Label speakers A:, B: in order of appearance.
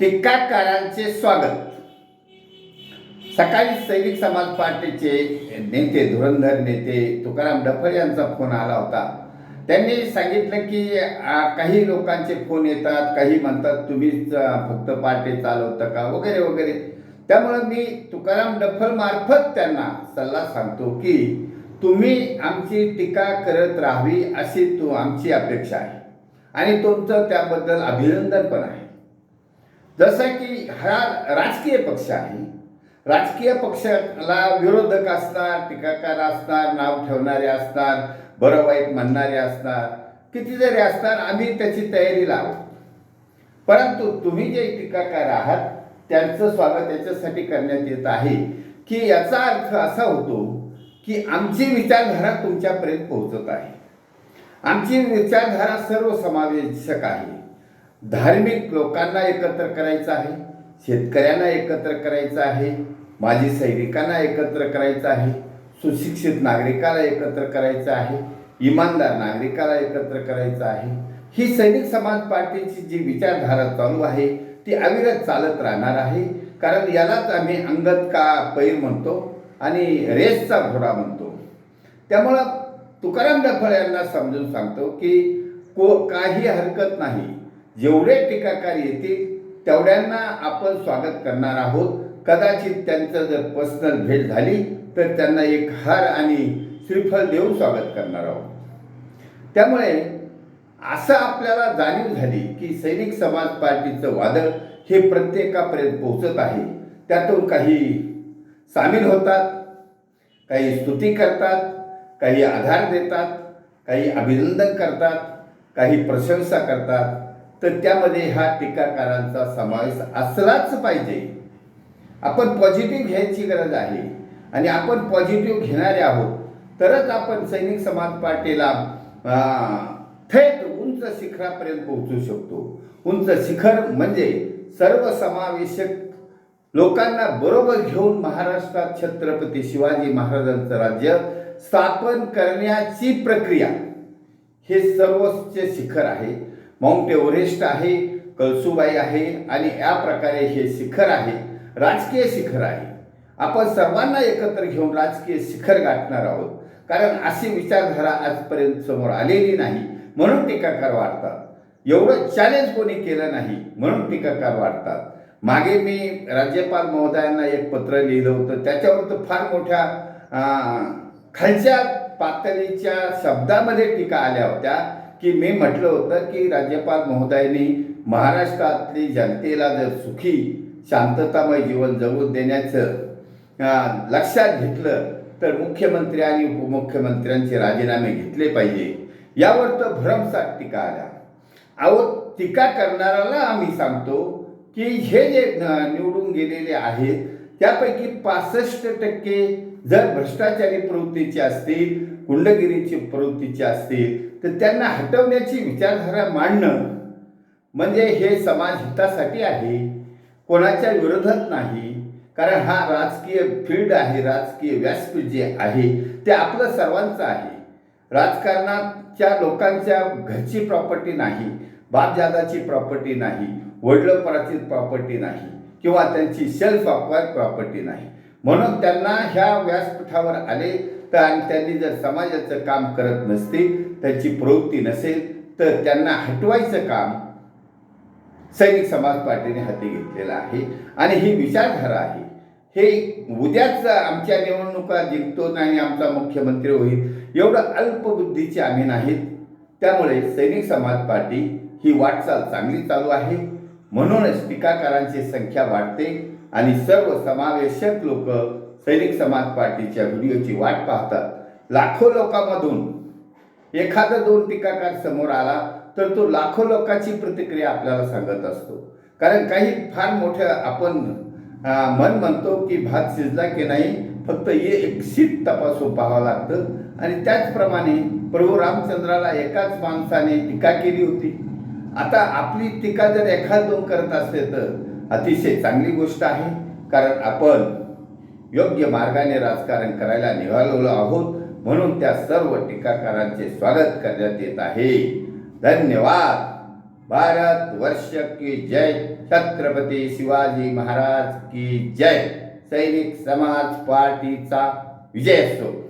A: टीकाकारांचे स्वागत. सकाळी सैनिक समाज पार्टीचे नेते धुरंधर नेते तुकाराम डफर यांचा फोन आला होता. त्यांनी सांगितलं की काही लोकांचे फोन येतात काही म्हणतात तुम्हीच फक्त पार्टी चालवता का? वगैरे वगैरे. त्यामुळं मी तुकाराम डफर मार्फत त्यांना सल्ला सांगतो की तुम्ही आमची टीका करत राहावी अशी तू आमची अपेक्षा आहे. आणि तुमचं त्याबद्दल अभिनंदन पण आहे. जसं की हा राजकीय पक्ष आहे राजकीय पक्षाला विरोधक असतात टीकाकार असतात नाव ठेवणारे असतात बरं वाईट म्हणणारे असतात किती जरी असतात आम्ही त्याची तयारी लावू. परंतु तुम्ही जे टीकाकार आहात त्यांचं स्वागत याच्यासाठी करण्यात येत आहे की याचा अर्थ असा होतो की आमची विचारधारा तुमच्यापर्यंत पोहोचत आहे. आमची विचारधारा सर्वसमावेशक आहे. धार्मिक लोकांना एकत्र करायचं आहे शेतकऱ्यांना एकत्र करायचं आहे माजी सैनिकांना एकत्र करायचं आहे सुशिक्षित नागरिकाला एकत्र करायचं आहे इमानदार नागरिकाला एकत्र करायचं आहे. ही सैनिक समाज पार्टीची जी विचारधारा चालू आहे ती अविरत चालत राहणार आहे. कारण यालाच आम्ही अंगत का पैर म्हणतो आणि रेसचा घोडा म्हणतो. त्यामुळं तुकाराम डफळ यांना समजून सांगतो की को काही हरकत नाही. जेवढे टीकाकार येतील तेवढ्यांना आपण स्वागत करणार आहोत. कदाचित त्यांचं जर पर्सनल भेट झाली तर त्यांना एक हार आणि श्रीफळ देऊन स्वागत करणार आहोत. त्यामुळे असं आपल्याला जाणीव झाली की सैनिक समाज पार्टीचं वादळ हे प्रत्येकापर्यंत पोहोचत आहे. त्यातून काही सामील होतात काही स्तुती करतात काही आधार देतात काही अभिनंदन करतात काही प्रशंसा करतात. तर त्यामध्ये ह्या टीकाकारांचा समावेश असलाच पाहिजे. आपण पॉझिटिव्ह घ्यायची गरज आहे आणि आपण पॉझिटिव्ह घेणारे आहोत तरच आपण सैनिक समाज पार्टीला थेट उंच शिखरापर्यंत पोहोचू शकतो. उंच शिखर म्हणजे सर्वसमावेशक लोकांना बरोबर घेऊन महाराष्ट्रात छत्रपती शिवाजी महाराजांचं राज्य स्थापन करण्याची प्रक्रिया हे सर्वोच्च शिखर आहे. माउंट एव्हरेस्ट आहे कळसुबाई आहे आणि या प्रकारे हे शिखर आहे राजकीय शिखर आहे. आपण सर्वांना एकत्र घेऊन राजकीय शिखर गाठणार आहोत. कारण अशी विचारधारा आजपर्यंत समोर आलेली नाही म्हणून टीकाकार वाढतात. एवढं चॅलेंज कोणी केलं नाही म्हणून टीकाकार वाढतात. मागे मी राज्यपाल महोदयांना एक पत्र लिहिलं होतं. त्याच्यावर तर फार मोठ्या खालच्या पातळीच्या शब्दामध्ये टीका आल्या होत्या. की मी म्हटलं होतं की राज्यपाल महोदयांनी महाराष्ट्रातली जनतेला जर सुखी शांततामय जीवन जगू देण्याचं लक्षात घेतलं तर मुख्यमंत्री आणि उपमुख्यमंत्र्यांचे राजीनामे घेतले पाहिजे. यावर तर भरमसाठ टीका आल्या. अहो टीका करणाऱ्याला आम्ही सांगतो की हे जे निवडून गेलेले आहेत त्यापैकी पासष्ट टक्के जर भ्रष्टाचारी प्रवृत्तीचे असतील गुंडगिरीची प्रवृत्तीचे असतील तर त्यांना हटवण्याची विचारधारा मांडणं म्हणजे हे समाज हितासाठी आहे. कोणाच्या विरोधात नाही कारण हा राजकीय फील्ड आहे राजकीय व्यासपीठ जे आहे ते आपलं सर्वांचं आहे. राजकारणाच्या लोकांच्या घरची प्रॉपर्टी नाही बापजादाची प्रॉपर्टी नाही वडिलोपराची प्रॉपर्टी नाही किंवा त्यांची सेल्फ ऑक्वायर प्रॉपर्टी नाही. म्हणून त्यांना ह्या व्यासपीठावर आले तर आणि त्यांनी जर समाजाचं काम करत नसतील त्यांची प्रवृत्ती नसेल तर त्यांना हटवायचं काम सैनिक समाज पार्टीने हाती घेतलेलं आहे. आणि ही विचारधारा आहे. हे उद्याच आमच्या निवडणुका जिंकतो आणि आमचा मुख्यमंत्री होईल एवढं अल्पबुद्धीचे आम्ही नाहीत. त्यामुळे सैनिक समाज पार्टी ही वाटचाल चांगली चालू आहे. म्हणूनच टीकाकारांची संख्या वाढते. आणि सर्व समावेशक लोक सैनिक समाज पार्टीच्या व्हिडिओची वाट पाहतात. लाखो लोकांमधून एखादा दोन टीकाकार समोर आला तर तो लाखो लोकांची प्रतिक्रिया आपल्याला सांगत असतो. कारण काही फार मोठ्या आपण मन म्हणतो की भात शिजला की नाही फक्त हे एक शीत तपासून पाहावं लागतं. आणि त्याचप्रमाणे प्रभू रामचंद्राला एकाच माणसाने टीका केली होती. आता आपली टीका जर एखाद दोन करत असले तर अतिशय चांगली गोष्ट आहे. कारण आपण योग्य मार्गाने राजकारण करायला निघालेलो आहोत. म्हणून त्या सर्व टीकाकारांचे स्वागत करण्यात येत आहे. धन्यवाद. भारत वर्ष की जय. छत्रपती शिवाजी महाराज की जय. सैनिक समाज पार्टीचा विजय असो